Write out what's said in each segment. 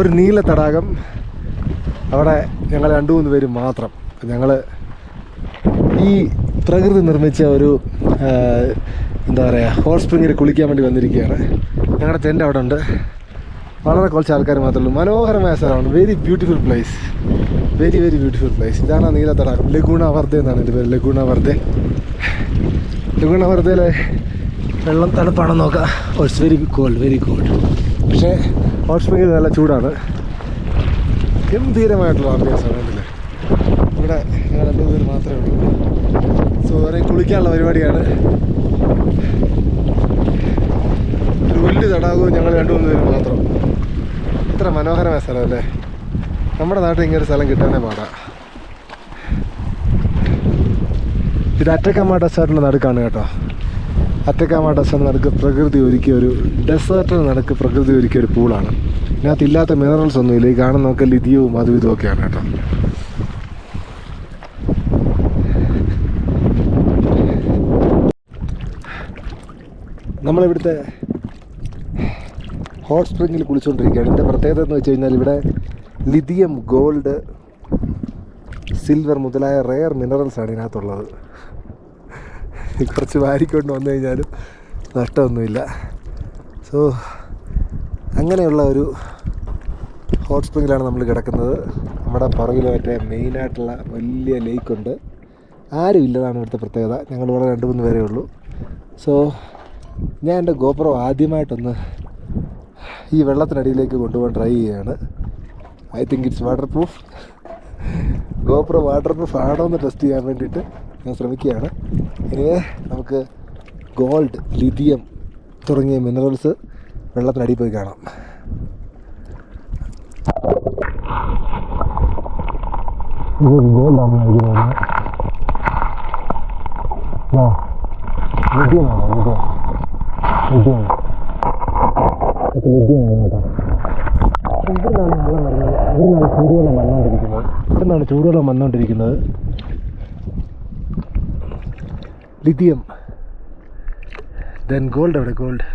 ഒരു നീല തടാകം. അവിടെ ഞങ്ങൾ രണ്ട് മൂന്ന് പേര് മാത്രം. ഞങ്ങൾ ഈ പ്രകൃതി നിർമ്മിച്ച ഒരു എന്താ പറയുക ഹോട്ട് സ്പ്രിങ്ങിൽ കുളിക്കാൻ വേണ്ടി വന്നിരിക്കുകയാണ്. ഞങ്ങളുടെ ടെന്റ് അവിടെ ഉണ്ട്. വളരെ കുറച്ച് ആൾക്കാർ മാത്രമേ ഉള്ളൂ. മനോഹരമായ സ്ഥലമാണ്. Very beautiful place very very beautiful place ഇതാണ് നീല തടാകം. ലഗൂണ വർദ്ധ എന്നാണ് എന്റെ പേര്. ലഗൂണ വർദ്ധ. ലഗൂണ വർദ്ധയിലെ വെള്ളം തണുപ്പാണെന്ന് നോക്കാം. It's very cold very cold പക്ഷേ ഹോട്ട് സ്പ്രിങ്ങിൽ നല്ല ചൂടാണ്. ഗംഭീരമായിട്ടുള്ള ആംബിയൻസാണ് കണ്ടില്ലേ ഇവിടെ രണ്ട് പേര് മാത്രമേ ഉള്ളൂ. സോ വേറെ കുളിക്കാനുള്ള പരിപാടിയാണ്. ഒരു വലിയ തടാകവും ഞങ്ങൾ രണ്ട് മൂന്ന് പേര് മാത്രം ഇത്ര മനോഹരമായ സ്ഥലമല്ലേ? നമ്മുടെ നാട്ടിൽ ഇങ്ങനെ സ്ഥലം കിട്ടാനേ പാടാ. ഇത് അറ്റക്കമ്മ ഡെസേർട്ടിന്റെ നടുക്കാണ് കേട്ടോ. അറ്റക്കാമ ഡെസേർട്ട് നടക്ക് പ്രകൃതി ഒരുക്കിയ ഒരു ഡെസേർട്ടിൽ നടക്ക് പ്രകൃതി ഒരുക്കിയ ഒരു പൂളാണ്. ഇതിനകത്ത് ഇല്ലാത്ത മിനറൽസ് ഒന്നും ഇല്ല. ഈ കാണുന്നതൊക്കെ ലിഥിയവും അതും ഇതുമൊക്കെയാണ് കേട്ടോ. നമ്മളിവിടുത്തെ ഹോട്ട് സ്പ്രിങ്ങിൽ കുളിച്ചുകൊണ്ടിരിക്കുകയാണ് ഇതിന്റെ പ്രത്യേകത എന്ന് വെച്ച് കഴിഞ്ഞാൽ ഇവിടെ ലിതിയം ഗോൾഡ് സിൽവർ മുതലായ റെയർ മിനറൽസ് ആണ് ഇതിനകത്തുള്ളത്. കുറച്ച് വാരിക്കൊണ്ട് വന്നു കഴിഞ്ഞാലും നഷ്ടമൊന്നുമില്ല. സോ അങ്ങനെയുള്ള ഒരു ഹോട്ട് സ്പ്രിങ്ങിലാണ് നമ്മൾ കിടക്കുന്നത്. നമ്മുടെ പുറകിൽ മറ്റേ മെയിനായിട്ടുള്ള വലിയ ലേക്കുണ്ട് ആരും ഇല്ലതാണ് ഇവിടുത്തെ പ്രത്യേകത. ഞങ്ങൾ ഇവിടെ രണ്ട് മൂന്ന് പേരേ ഉള്ളൂ. സോ ഞാൻ എന്റെ ഗോപ്രോ ആദ്യമായിട്ടൊന്ന് ഈ വെള്ളത്തിനടിയിലേക്ക് കൊണ്ടുപോകാൻ ട്രൈ ചെയ്യുകയാണ്. I think it's waterproof GoPro waterproof ആണോ എന്ന് ടെസ്റ്റ് ചെയ്യാൻ വേണ്ടിയിട്ട് ഞാൻ ശ്രമിക്കുകയാണ്. ഇനിവേ നമുക്ക് ഗോൾഡ് ലിഥിയം തുടങ്ങിയ മിനറൽസ് വെള്ളത്തിനടിയിൽ പോയി കാണാം. ഗോൾഡാണ് കഴിക്കുന്നത് ലിഥിയമാണോ ലിഥിയം ലിഥിയം. ലിഥിയമാണ് കേട്ടോ. ഇവിടുന്നാണ് വെള്ളം വരുന്നത്. ഇവിടുന്നാണ് ചൂടുവെള്ളം വന്നുകൊണ്ടിരിക്കുന്നത്. ഇവിടുന്നാണ് ചൂടുവെള്ളം വന്നുകൊണ്ടിരിക്കുന്നത്. ലിഥിയം ദെൻ ഗോൾഡ് അവിടെ ഗോൾഡ്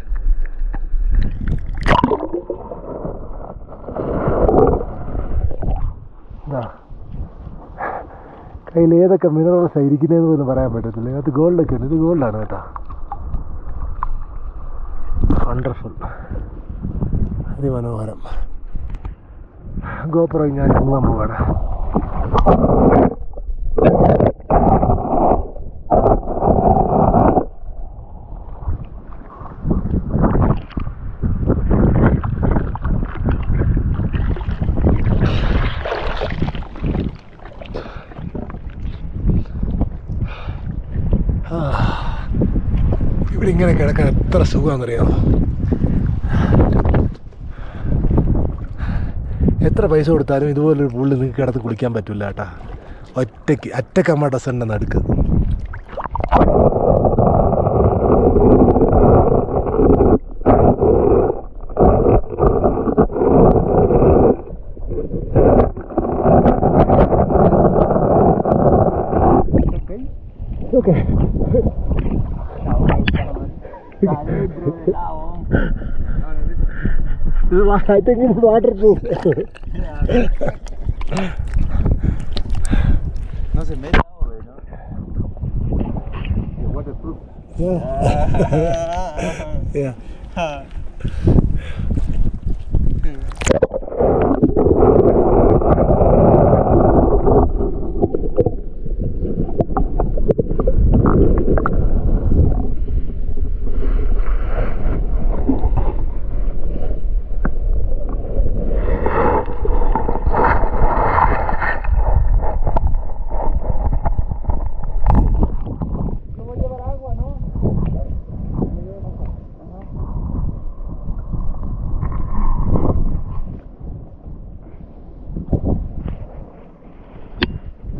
കയ്യിൽ ഏതൊക്കെ മിനറൽസ് ഇരിക്കുന്നതെന്ന് പോലും പറയാൻ പറ്റത്തില്ല. ഇതിനകത്ത് ഗോൾഡൊക്കെ ഉണ്ട്. ഇത് ഗോൾഡാണ് കേട്ടോ. വണ്ടർഫുൾ അതിമനോഹരം. ഗോപുരം ഞാൻ മുങ്ങാൻ പോവാണ് ആ, ഇവിടെ ഇങ്ങനെ കിടക്കാൻ എത്ര സുഖമാണെന്നറിയാമോ എത്ര പൈസ കൊടുത്താലും ഇതുപോലൊരു പുള്ളി നിങ്ങൾക്ക് കിടത്ത് കുളിക്കാൻ പറ്റില്ല കേട്ടാ. ഒറ്റയ്ക്ക് അറ്റക്കമ്മ ഡസന്റെ നടുക്ക്. I think it's waterproof. No se mete güey, ¿no? Waterproof. Yeah. yeah.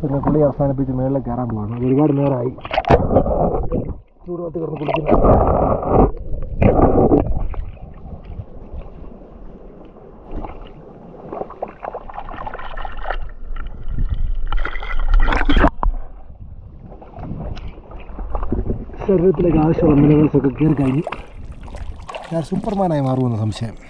പിന്നെ കുളി അവസാനിപ്പിച്ച് മേളിൽ കയറാൻ പോവാണ്. ഒരുപാട് നേരമായി. ചൂടുവത്ത് കിടന്ന് കുളിക്കുന്നു. ശരീരത്തിലേക്ക് ആവശ്യമുള്ള മിനറൽസൊക്കെ കയറി കഴിഞ്ഞു. ഞാൻ സൂപ്പർമാനായി മാറുമെന്ന് സംശയം.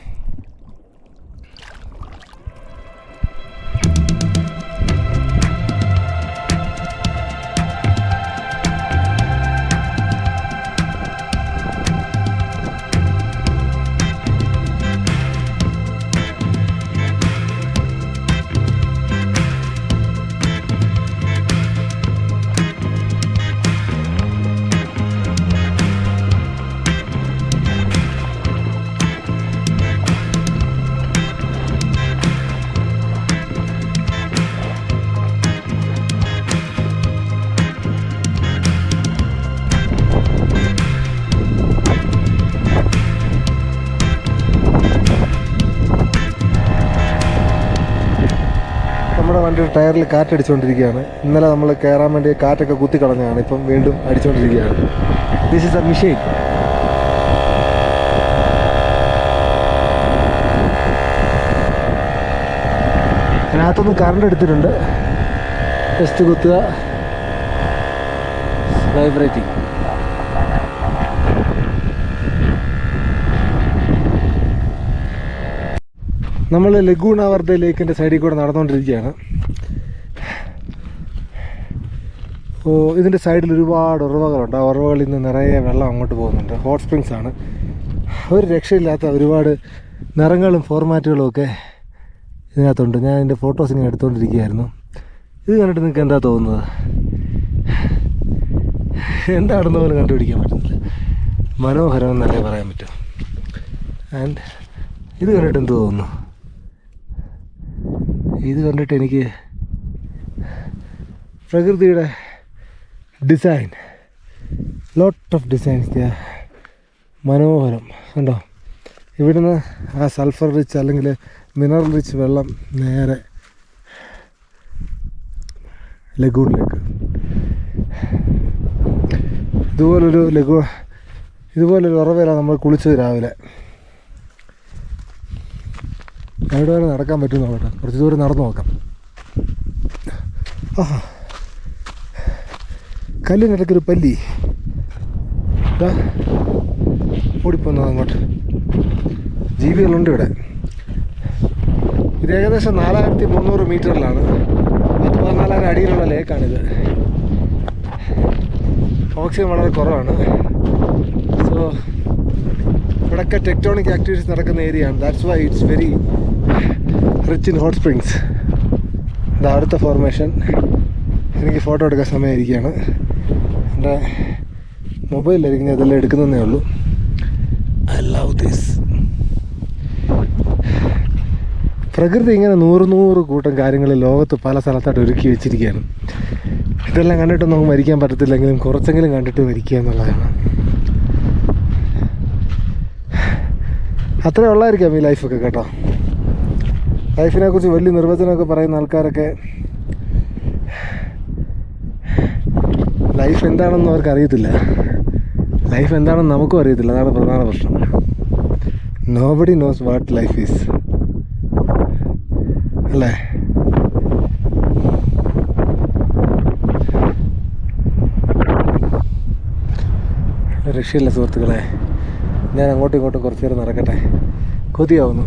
ടയറിൽ കാറ്റടിച്ചുകൊണ്ടിരിക്കുകയാണ്. ഇന്നലെ നമ്മൾ കയറാൻ വേണ്ടി കാറ്റൊക്കെ കുത്തി കളഞ്ഞതാണ് ഇപ്പം വീണ്ടും അടിച്ചുകൊണ്ടിരിക്കുകയാണ്. ദിസ് ഇസ് എ മിഷീൻ അതിനകത്തൊന്ന് കറണ്ട് എടുത്തിട്ടുണ്ട്. ജസ്റ്റ് കുത്തുക. വൈബ്രേറ്റിംഗ് നമ്മൾ ലഗൂൺ ലേക്കിന്റെ സൈഡിൽ കൂടെ നടന്നുകൊണ്ടിരിക്കുകയാണ് ഓ ഇതിന്റെ സൈഡിൽ ഒരുപാട് ഉറവകളുണ്ട്. ആ ഉറവകളിൽ നിന്ന് നിറയെ വെള്ളം അങ്ങോട്ട് പോകുന്നുണ്ട്. ഹോട്ട് സ്പ്രിങ്സ് ആണ്. ഒരു രക്ഷയില്ലാത്ത ഒരുപാട് നിറങ്ങളും ഫോർമാറ്റുകളും ഒക്കെ ഇതിനകത്തുണ്ട്. ഞാൻ എന്റെ ഫോട്ടോസ് ഇങ്ങനെ എടുത്തുകൊണ്ടിരിക്കുകയായിരുന്നു ഇത് കണ്ടിട്ട് നിങ്ങൾക്ക് എന്താ തോന്നുന്നത്? എന്താണെന്ന് പോലും കണ്ടുപിടിക്കാൻ പറ്റുന്നില്ല. മനോഹരം എന്നല്ലേ പറയാൻ പറ്റും. ആൻഡ് ഇത് കണ്ടിട്ട് എന്ത് തോന്നുന്നു? ഇത് കണ്ടിട്ട് എനിക്ക് പ്രകൃതിയുടെ ഡിസൈൻ ലോട്ട് ഓഫ് ഡിസൈൻസ് മനോഹരം. കണ്ടോ? ഇവിടുന്ന് ആ സൾഫർ റിച്ച് അല്ലെങ്കിൽ മിനറൽ റിച്ച് വെള്ളം നേരെ ലഗൂണിലേക്ക്. ഇതുപോലൊരു ലഘു ഇതുപോലൊരു ഉറവയിലാണ് നമ്മൾ കുളിച്ചത് രാവിലെ. എവിടെ വരെ നടക്കാൻ പറ്റുന്നു കേട്ടോ കുറച്ച് ദൂരം നടന്നു നോക്കാം. ആ കല്ലിനിടയ്ക്കൊരു പല്ലി. ഓടിപ്പോന്നത് അങ്ങോട്ട് ജീവികളുണ്ട് ഇവിടെ. ഇത് ഏകദേശം നാലായിരത്തി മുന്നൂറ് മീറ്ററിലാണ്. പത്ത് പതിനാലായിരം അടിയിലുള്ള ലേക്കാണിത്. ഓക്സിജൻ വളരെ കുറവാണ്. സോ ഇവിടെയൊക്കെ ടെക്ടോണിക് ആക്ടിവിറ്റീസ് നടക്കുന്ന ഏരിയ ആണ് that's why it's very rich in hot springs ഇത് അടുത്ത ഫോർമേഷൻ എനിക്ക് ഫോട്ടോ എടുക്കാൻ സമയമായിരിക്കുകയാണ്. എന്റെ മൊബൈലായിരിക്കും ഞാൻ ഇതെല്ലാം എടുക്കുന്നതേ ഉള്ളൂ. ഐ ലവ് ദിസ് പ്രകൃതി ഇങ്ങനെ നൂറ് നൂറ് കൂട്ടം കാര്യങ്ങൾ ലോകത്ത് പല സ്ഥലത്തായിട്ട് ഒരുക്കി വെച്ചിരിക്കുകയാണ്. ഇതെല്ലാം കണ്ടിട്ട് നമുക്ക് മരിക്കാൻ പറ്റത്തില്ലെങ്കിലും കുറച്ചെങ്കിലും കണ്ടിട്ട് മരിക്കുക എന്നുള്ളതാണ്. അത്രേ ഉള്ളായിരിക്കാം ഈ ലൈഫൊക്കെ കേട്ടോ. ലൈഫിനെക്കുറിച്ച് വലിയ നിർവചനമൊക്കെ പറയുന്ന ആൾക്കാരൊക്കെ ലൈഫ് എന്താണെന്ന് അവർക്ക് അറിയത്തില്ല. ലൈഫ് എന്താണെന്ന് നമുക്കും അറിയത്തില്ല. അതാണ് പ്രധാന പ്രശ്നം. Nobody knows what life is അല്ലേ? രക്ഷയില്ല സുഹൃത്തുക്കളെ? ഞാൻ അങ്ങോട്ടും ഇങ്ങോട്ടും കുറച്ച് നേരം നടക്കട്ടെ. കൊതിയാവുന്നു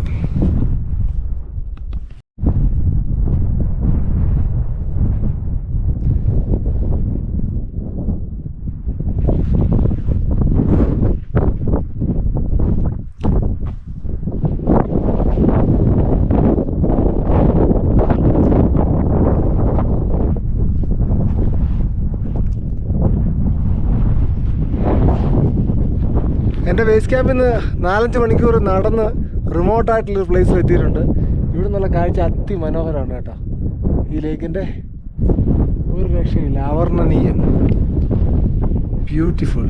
എന്റെ ബേസ് ക്യാമ്പിൽ നിന്ന് നാലഞ്ച് മണിക്കൂർ നടന്ന് റിമോട്ടായിട്ടുള്ളൊരു പ്ലേസിൽ എത്തിയിട്ടുണ്ട്. ഇവിടെ നിന്നുള്ള കാഴ്ച അതിമനോഹരമാണ് കേട്ടോ. ഈ ലേക്കിന്റെ ഒരു രക്ഷയില്ല അവർണനീയം. ബ്യൂട്ടിഫുൾ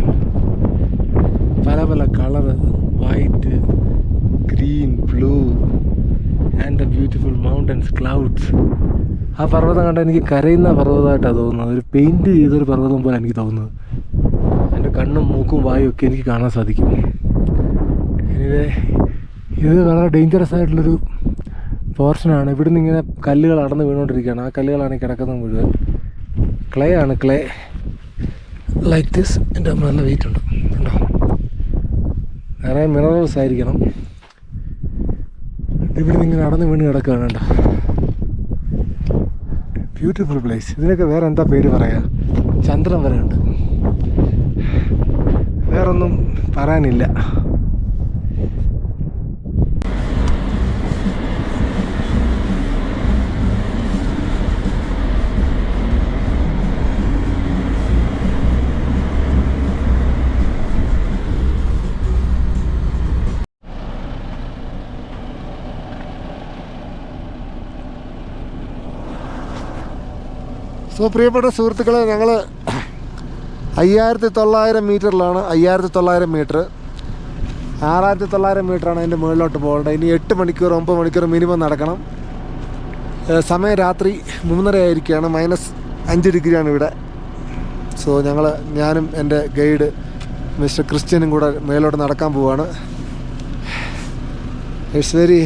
പല പല colour white green blue and beautiful mountains clouds ആ പർവതം കണ്ട എനിക്ക് കരയുന്ന പർവതമായിട്ടാണ് തോന്നുന്നത്. ഒരു പെയിന്റ് ചെയ്തൊരു പർവതം പോലെ എനിക്ക് തോന്നുന്നത്. എന്റെ കണ്ണും മൂക്കും വായും ഒക്കെ എനിക്ക് കാണാൻ സാധിക്കും. എനിവേ ഇത് വളരെ ഡേഞ്ചറസ് ആയിട്ടുള്ളൊരു പോർഷനാണ് ഇവിടുന്ന് ഇങ്ങനെ കല്ലുകൾ അടന്ന് വീണുകൊണ്ടിരിക്കുകയാണ് ആ കല്ലുകളാണ് കിടക്കുന്നത് മുഴുവൻ. ക്ലേ ആണ് ക്ലേ ലൈക്ക് ദിസ് എന്റെ അമ്മ നല്ല വെയിറ്റ് ഉണ്ട്. കണ്ടോ? നിറയെ മിനറൽസ് ആയിരിക്കണം. ഇവിടുന്ന് ഇങ്ങനെ അടന്ന് വീണ് കിടക്കുകയാണ് കേട്ടോ ബ്യൂട്ടിഫുൾ പ്ലേസ് ഇതിനൊക്കെ വേറെ എന്താ പേര് പറയാ? ചന്ദ്രൻ വരെ ഉണ്ട്. വേറൊന്നും പറയാനില്ല. സോ പ്രിയപ്പെട്ട സുഹൃത്തുക്കളെ ഞങ്ങൾ അയ്യായിരത്തി തൊള്ളായിരം മീറ്ററിലാണ് അയ്യായിരത്തി തൊള്ളായിരം മീറ്റർ ആറായിരത്തി തൊള്ളായിരം മീറ്ററാണ് അതിന്റെ മുകളിലോട്ട് പോകേണ്ടത്. ഇനി എട്ട് മണിക്കൂർ ഒമ്പത് മണിക്കൂർ മിനിമം നടക്കണം. സമയം രാത്രി മൂന്നര ആയിരിക്കുകയാണ് മൈനസ് അഞ്ച് ഡിഗ്രിയാണ് ഇവിടെ. സോ ഞങ്ങൾ ഞാനും എന്റെ ഗൈഡ് മിസ്റ്റർ ക്രിസ്ത്യനും കൂടെ മേലോട്ട് നടക്കാൻ പോവാണ്. ഇറ്റ്സ് വെരി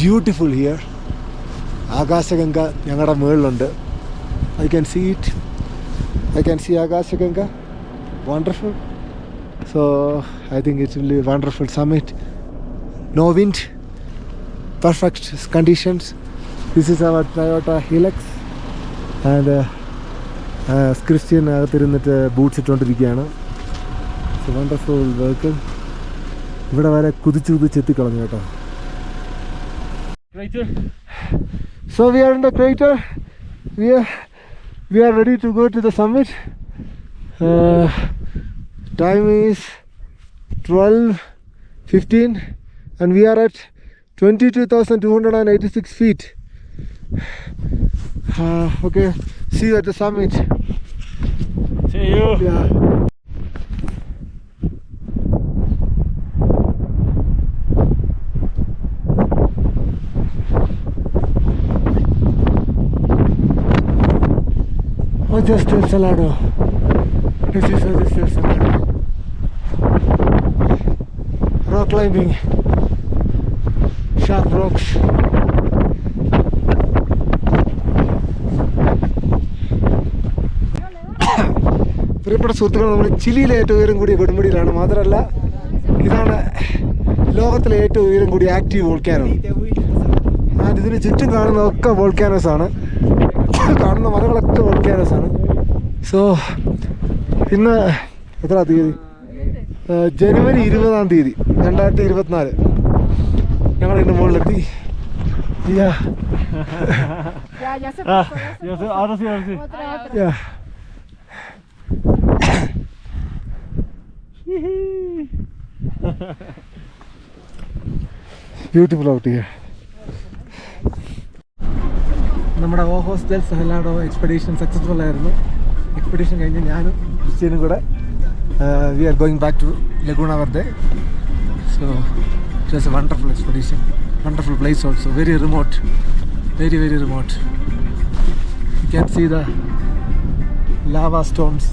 ബ്യൂട്ടിഫുൾ ഹിയർ ആകാശഗംഗ ഞങ്ങളുടെ മുകളിലുണ്ട്. I can see it I can see Akashganga wonderful so I think it will be wonderful summit no wind perfect conditions this is our Toyota Hilux and Christian അകത്തിരുന്നിട്ട് boots ഇട്ടുകൊണ്ടിരിക്കുകയാണ് wonderful vehicle ഇവിടെ വരെ കുതിച്ച് കുതിച്ച് എത്തിക്കളഞ്ഞു കേട്ടോ. So we are in the crater. We are we are ready to go to the summit. Uh, time is 12:15, and we are at 22,286 feet. Uh, okay, see you at the summit. See you. Yeah. Ogestel Salado. This is Ogestel Salado. Rock climbing. Sharp rocks. പ്രിയപ്പെട്ട സുഹൃത്തുക്കൾ നമ്മൾ ചിലിയിലെ ഏറ്റവും ഉയരം കൂടിയ കൊടുമുടിയിലാണ് മാത്രമല്ല ഇതാണ് ലോകത്തിലെ ഏറ്റവും ഉയരം കൂടിയ ആക്റ്റീവ് വോൾക്കാനോ ആൻഡ് ഇതിന് ചുറ്റും കാണുന്നതൊക്കെ വോൾക്കാനോസ് ആണ് കാണുന്ന മരങ്ങളൊക്കെ വോൾക്കാനോസ് ആണ് സോ ഇന്ന് എത്ര തീയതി? ജനുവരി ഇരുപതാം തീയതി രണ്ടായിരത്തി ഇരുപത്തിനാല്. ഞങ്ങൾ ഇന്ന് മുകളിലെത്തി. ബ്യൂട്ടിഫുൾ ഔട്ട് ഹിയർ നമ്മുടെ Ojos del Salado expedition successful ആയിരുന്നു. എക്സ്പെഡീഷൻ കഴിഞ്ഞ് ഞാനും ക്രിസ്ത്യനും കൂടെ we are going back to Laguna Verde so it was a wonderful expedition wonderful place also very remote very very remote you can see the lava stones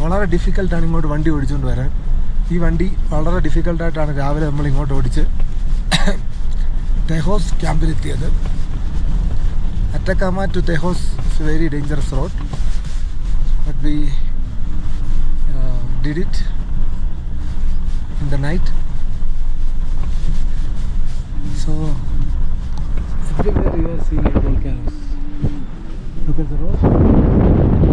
വളരെ ഡിഫിക്കൽട്ടാണ് ഇങ്ങോട്ട് വണ്ടി ഓടിച്ചുകൊണ്ട് വരാൻ. ഈ വണ്ടി വളരെ ഡിഫിക്കൽട്ടായിട്ടാണ് രാവിലെ നമ്മൾ ഇങ്ങോട്ട് ഓടിച്ച് Tejos ക്യാമ്പിലെത്തിയത് Atacama to Tejos it's very dangerous road but we did it in the night so everywhere you are seeing volcanoes. Look the road.